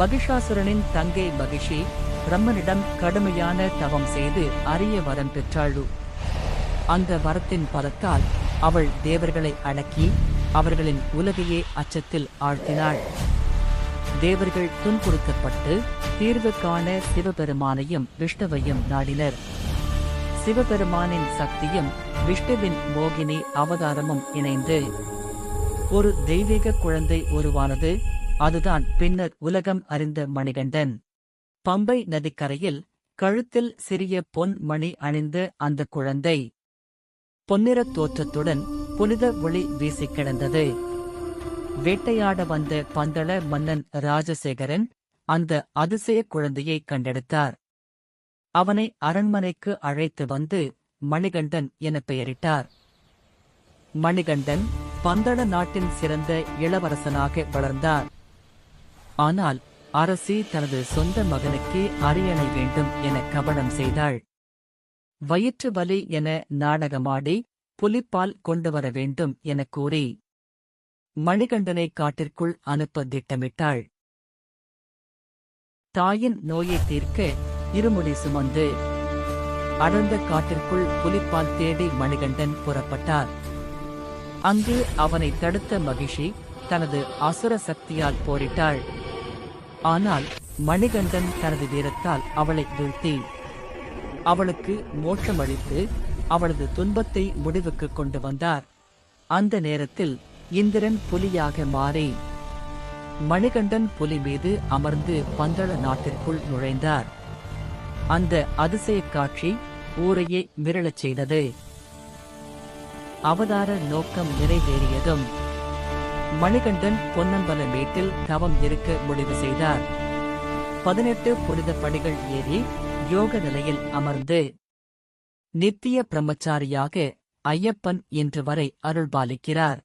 மகிஷாசுரனின் தங்கை மகிஷி பிரம்மனிடம் கடுமையான தவம் செய்து அரிய வரம் பெற்றாளு. அந்த வரத்தின் பலத்தால் அவள் தேவர்களை அடக்கி அவர்களின் உலகையே அச்சத்தில் ஆழ்த்தினாள். தேவர்கள் துன்புறுத்தப்பட்டு தீர்வு காண சிவபெருமானையும் விஷ்ணுவையும் நாடினர். சிவபெருமானின் சக்தியும் விஷ்ணுவின் மோகினி அவதாரமும் இணைந்து. ஒரு தெய்வீக குழந்தை உருவானது அதுதான் பின்னர் உலகம் அறிந்த மணிகண்டன். பம்பை நதிக்கரையில் கழுத்தில் சிறிய பொன் மணி அணிந்த அந்த குழந்தை. பொன்னிறத் தோற்றத்துடன் புனித ஒளி வீசிக் கிடந்தது. வேட்டையாட வந்த பந்தள மன்னன் ராஜசேகரன் அந்த அதிசய குழந்தையை கண்டெடுத்தார். அவனை அரண்மனைக்கு அழைத்து வந்து மணிகண்டன் என பெயரிட்டார். மணிகண்டன் பந்தள நாட்டின் சிறந்த இளவரசனாக வளர்ந்தார். ஆனால் அரசி தனது சொந்த மகனுக்கே அரியணை வேண்டும் என கபடம் செய்தாள். வயிற்று வலி என நாடகமாடி புலிப்பால் கொண்டு வர வேண்டும் என கூறி மணிகண்டனை காட்டிற்குள் அனுப்ப திட்டமிட்டாள். தாயின் நோயை தீர்க்க இருமுடி சுமந்து அடர்ந்த காட்டிற்குள் புலிப்பால் தேடி மணிகண்டன் புறப்பட்டார். அங்கு அவனை தடுத்த மகிஷி தனது அசுர சக்தியால் போரிட்டாள். ஆனால் மணிகண்டன் தனது வீரத்தால் அவளை வீழ்த்தி அவளுக்கு மோட்சமளித்து அவளது துன்பத்தை முடிவுக்கு கொண்டு வந்தார். அந்த நேரத்தில் இந்திரன் புலியாக மாறி மணிகண்டன் புலி மீது அமர்ந்து பந்தள நாட்டிற்குள் நுழைந்தார். அந்த அதிசய காட்சி ஊரையே மிரளச் செய்தது. அவதார நோக்கம் நிறைவேறியதும் மணிகண்டன் பொன்னம்பல மேட்டில் தவம் இருக்க முடிவு செய்தார். பதினெட்டு புனித படிகள் ஏறி யோக நிலையில் அமர்ந்து நித்திய பிரம்மச்சாரியாக ஐயப்பன் இன்று வரை அருள்பாலிக்கிறார்.